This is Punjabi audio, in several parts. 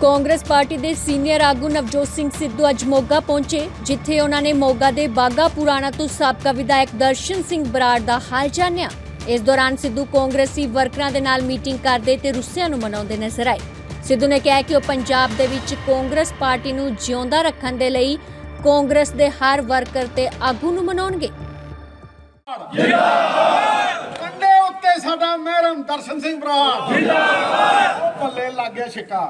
ਕਾਂਗਰਸ ਪਾਰਟੀ ਦੇ ਸੀਨੀਅਰ ਆਗੂ ਨਵਜੋਤ ਸਿੰਘ ਸਿੱਧੂ ਅੱਜ ਮੋਗਾ ਪਹੁੰਚੇ, ਜਿੱਥੇ ਉਹਨਾਂ ਨੇ ਮੋਗਾ ਦੇ ਬਾਗਾ ਪੁਰਾਣਾ ਤੋਂ ਸਾਬਕਾ ਵਿਧਾਇਕ ਦਰਸ਼ਨ ਸਿੰਘ ਬਰਾੜ ਦਾ ਹਾਲ ਜਾਣਿਆ। ਇਸ ਦੌਰਾਨ ਸਿੱਧੂ ਕਾਂਗਰਸੀ ਵਰਕਰਾਂ ਦੇ ਨਾਲ ਮੀਟਿੰਗ ਕਰਦੇ ਤੇ ਰੁੱਸਿਆਂ ਨੂੰ ਮਨਾਉਂਦੇ ਨਜ਼ਰ ਆਏ। ਸਿੱਧੂ ਨੇ ਕਿਹਾ ਕਿ ਉਹ ਪੰਜਾਬ ਦੇ ਵਿੱਚ ਕਾਂਗਰਸ ਪਾਰਟੀ ਨੂੰ ਜਿਉਂਦਾ ਰੱਖਣ ਦੇ ਲਈ ਕਾਂਗਰਸ ਦੇ ਹਰ ਵਰਕਰ ਤੇ ਆਗੂ ਨੂੰ ਮਨਾਉਣਗੇ। ਕੰਡੇ ਦਰਸ਼ਨ ਸਿੰਘ ਬਰਾੜ ਜਿੰਦਾਬਾਦ ਉਹ ਲੱਗ ਗਿਆ ਛਿੱਕਾ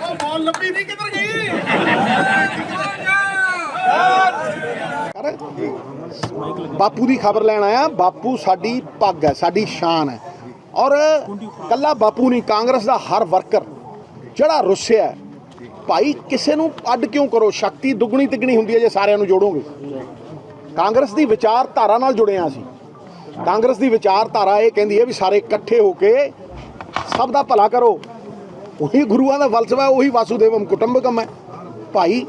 ਉਹ ਬਾਲ ਲੱਭੀ ਨਹੀਂ ਕਿੱਧਰ ਗਈ ਬਾਪੂ ਦੀ ਖਬਰ ਲੈਣ ਆਇਆ ਬਾਪੂ ਸਾਡੀ ਪੱਗ ਹੈ ਸਾਡੀ ਸ਼ਾਨ ਹੈ ਔਰ ਕੱਲਾ ਬਾਪੂ ਨਹੀਂ ਕਾਂਗਰਸ ਦਾ ਹਰ ਵਰਕਰ ਜਿਹੜਾ ਰੁੱਸਿਆ ਭਾਈ ਕਿਸੇ ਨੂੰ ਅੱਡ ਕਿਉਂ ਕਰੋ? ਸ਼ਕਤੀ ਦੁੱਗਣੀ ਤਿੱਗਣੀ ਹੁੰਦੀ ਹੈ ਜੇ ਸਾਰਿਆਂ ਨੂੰ ਜੋੜੋਗੇ। ਕਾਂਗਰਸ ਦੀ ਵਿਚਾਰਧਾਰਾ ਨਾਲ ਜੁੜੇ ਹਾਂ ਅਸੀਂ। ਕਾਂਗਰਸ ਦੀ ਵਿਚਾਰਧਾਰਾ ਇਹ ਕਹਿੰਦੀ ਹੈ ਵੀ ਸਾਰੇ ਇਕੱਠੇ ਹੋ ਕੇ ਸਭ ਦਾ ਭਲਾ ਕਰੋ। ਉਹੀ ਗੁਰੂਆਂ ਦਾ ਫਲਸਫਾ ਉਹੀ ਵਾਸੂਦੇਵਮ ਕੁਟੰਬਕਮ ਹੈ। ਭਾਈ,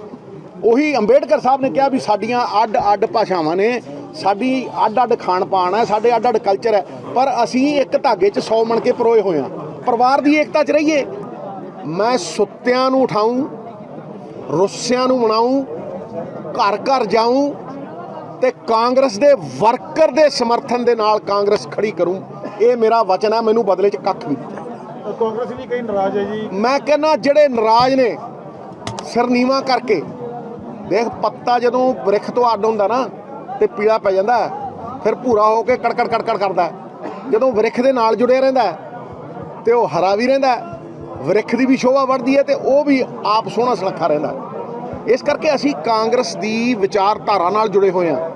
ਉਹੀ ਅੰਬੇਡਕਰ ਸਾਹਿਬ ਨੇ ਕਿਹਾ ਵੀ ਸਾਡੀਆਂ ਅੱਡ ਅੱਡ ਭਾਸ਼ਾਵਾਂ ਨੇ, ਸਾਡੀ ਅੱਡ ਅੱਡ ਖਾਣ ਪਾਣ ਹੈ, ਸਾਡੇ ਅੱਡ ਅੱਡ ਕਲਚਰ ਹੈ। ਪਰ ਅਸੀਂ ਇੱਕ ਧਾਗੇ 'ਚ 100 ਮਣ ਕੇ ਪਰੋਏ ਹੋਏ ਹਾਂ। ਪਰਿਵਾਰ ਦੀ ਏਕਤਾ 'ਚ ਰਹੀਏ। ਮੈਂ ਸੁੱਤਿਆਂ ਨੂੰ ਉਠਾਉਂ ਰੁੱਸਿਆਂ ਨੂੰ ਮਨਾਉਂ ਘਰ ਘਰ ਜਾਊਂ ਤੇ ਕਾਂਗਰਸ ਦੇ ਵਰਕਰ ਦੇ ਸਮਰਥਨ ਦੇ ਨਾਲ ਕਾਂਗਰਸ ਖੜੀ ਕਰੂੰ ਇਹ ਮੇਰਾ ਵਚਨ ਹੈ ਮੈਨੂੰ ਬਦਲੇ 'ਚ ਕੱਖ ਨਹੀਂ। ਕਾਂਗਰਸ ਵੀ ਕਈ ਨਾਰਾਜ਼ ਹੈ ਜੀ ਮੈਂ ਕਹਿੰਦਾ ਜਿਹੜੇ ਨਾਰਾਜ਼ ਨੇ ਸਰਨੀਵਾ ਕਰਕੇ ਦੇਖ ਪੱਤਾ ਜਦੋਂ ਬ੍ਰਿਖ ਤੋਂ ਅੱਡ ਹੁੰਦਾ ਨਾ ਤੇ ਪੀਲਾ ਪੈ ਜਾਂਦਾ ਫਿਰ ਭੂਰਾ ਹੋ ਕੇ ਕੜਕੜ ਕੜਕੜ ਕਰਦਾ। ਜਦੋਂ ਬ੍ਰਿਖ ਦੇ ਨਾਲ ਜੁੜਿਆ ਰਹਿੰਦਾ ਤੇ ਉਹ ਹਰਾ ਵੀ ਰਹਿੰਦਾ ਹੈ, ਦੀ ਵੀ ਸ਼ੋਭਾ ਵੱਧਦੀ ਹੈ ਤੇ ਉਹ ਵੀ ਆਪ ਸੋਹਣਾ ਸੁਨੱਖਾ ਰਹਿੰਦਾ ਇਸ ਕਰਕੇ ਅਸੀਂ ਕਾਂਗਰਸ ਦੀ ਵਿਚਾਰਧਾਰਾ ਨਾਲ ਜੁੜੇ ਹੋਏ ਹਾਂ।